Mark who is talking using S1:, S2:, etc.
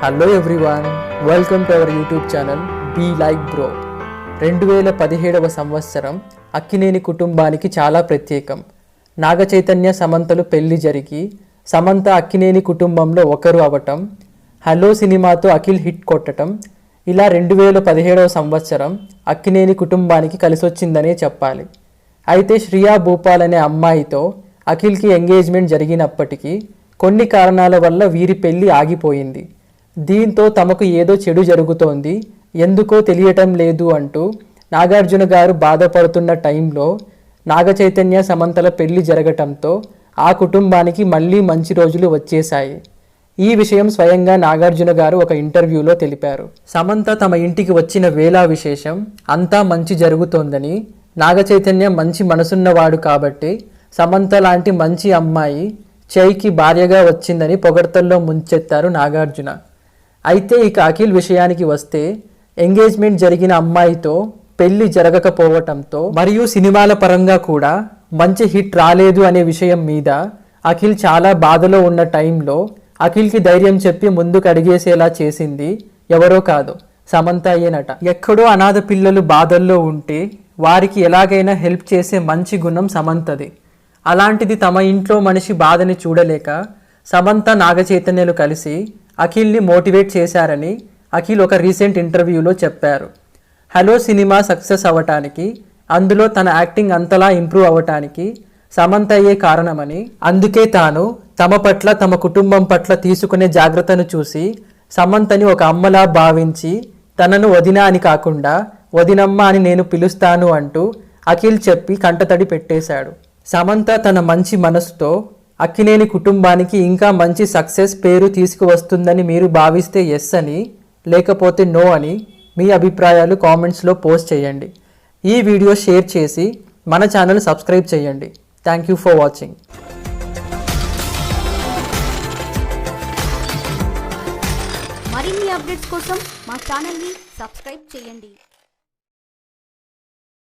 S1: Hello everyone welcome to our YouTube channel be like bro రెండు వేల పదిహేడవ సంవత్సరం అక్కినేని కుటుంబానికి చాలా ప్రత్యేకం. నాగ చైతన్య సమంతలు పెళ్ళి జరిగి సమంత అక్కినేని కుటుంబంలో ఒకరు అవటం హలో సినిమాతో అఖిల్ హిట్ కొట్టడం ఇలా రెండు వేల పదిహేడవ సంవత్సరం అక్కినేని కుటుంబానికి కలిసొచ్చిందనే చెప్పాలి. అయితే శ్రియా భూపాల్ అనే అమ్మాయితో అఖిల్కి ఎంగేజ్మెంట్ జరిగినప్పటికీ కొన్ని కారణాల వల్ల వీరి పెళ్ళి ఆగిపోయింది. దీంతో తమకు ఏదో చెడు జరుగుతోంది ఎందుకో తెలియటం లేదు అంటూ నాగార్జున గారు బాధపడుతున్న టైంలో నాగచైతన్య సమంతల పెళ్ళి జరగటంతో ఆ కుటుంబానికి మళ్ళీ మంచి రోజులు వచ్చేశాయి. ఈ విషయం స్వయంగా నాగార్జున గారు ఒక ఇంటర్వ్యూలో తెలిపారు. సమంత తమ ఇంటికి వచ్చిన వేళా విశేషం అంతా మంచి జరుగుతోందని నాగచైతన్య మంచి మనసున్నవాడు కాబట్టి సమంత లాంటి మంచి అమ్మాయి చైకి భార్యగా వచ్చిందని పొగడ్తల్లో ముంచెత్తారు నాగార్జున. అయితే ఇక అఖిల్ విషయానికి వస్తే ఎంగేజ్మెంట్ జరిగిన అమ్మాయితో పెళ్ళి జరగకపోవటంతో మరియు సినిమాల పరంగా కూడా మంచి హిట్ రాలేదు అనే విషయం మీద అఖిల్ చాలా బాధలో ఉన్న టైంలో అఖిల్కి ధైర్యం చెప్పి ముందుకు అడిగేసేలా చేసింది ఎవరో కాదు సమంత అయ్యేనట ఎక్కడో అనాథ పిల్లలు బాధల్లో ఉంటే వారికి ఎలాగైనా హెల్ప్ చేసే మంచి గుణం సమంతది. అలాంటిది తమ ఇంట్లో మనిషి బాధని చూడలేక సమంత నాగచైతన్యలు కలిసి అఖిల్ని మోటివేట్ చేశారని అఖిల్ ఒక రీసెంట్ ఇంటర్వ్యూలో చెప్పారు. హలో సినిమా సక్సెస్ అవ్వటానికి అందులో తన యాక్టింగ్ అంతలా ఇంప్రూవ్ అవ్వటానికి సమంత అయ్యే కారణమని అందుకే తాను తమ పట్ల తమ కుటుంబం పట్ల తీసుకునే జాగ్రత్తను చూసి సమంతని ఒక అమ్మలా భావించి తనను వదిన అని కాకుండా వదినమ్మ అని నేను పిలుస్తాను అంటూ అఖిల్ చెప్పి కంటతడి పెట్టేశాడు. సమంత తన మంచి మనసుతో అక్కినేని కుటుంబానికి ఇంకా మంచి సక్సెస్ పేరు తీసుకువస్తుందని మీరు భావిస్తే ఎస్ అని లేకపోతే నో అని మీ అభిప్రాయాలు కామెంట్స్లో పోస్ట్ చేయండి. ఈ వీడియో షేర్ చేసి మన ఛానల్ సబ్స్క్రైబ్ చేయండి. థ్యాంక్ యూ ఫర్ వాచింగ్
S2: మరిన్ని అప్డేట్స్ కోసం మా ఛానల్ని సబ్స్క్రైబ్ చేయండి.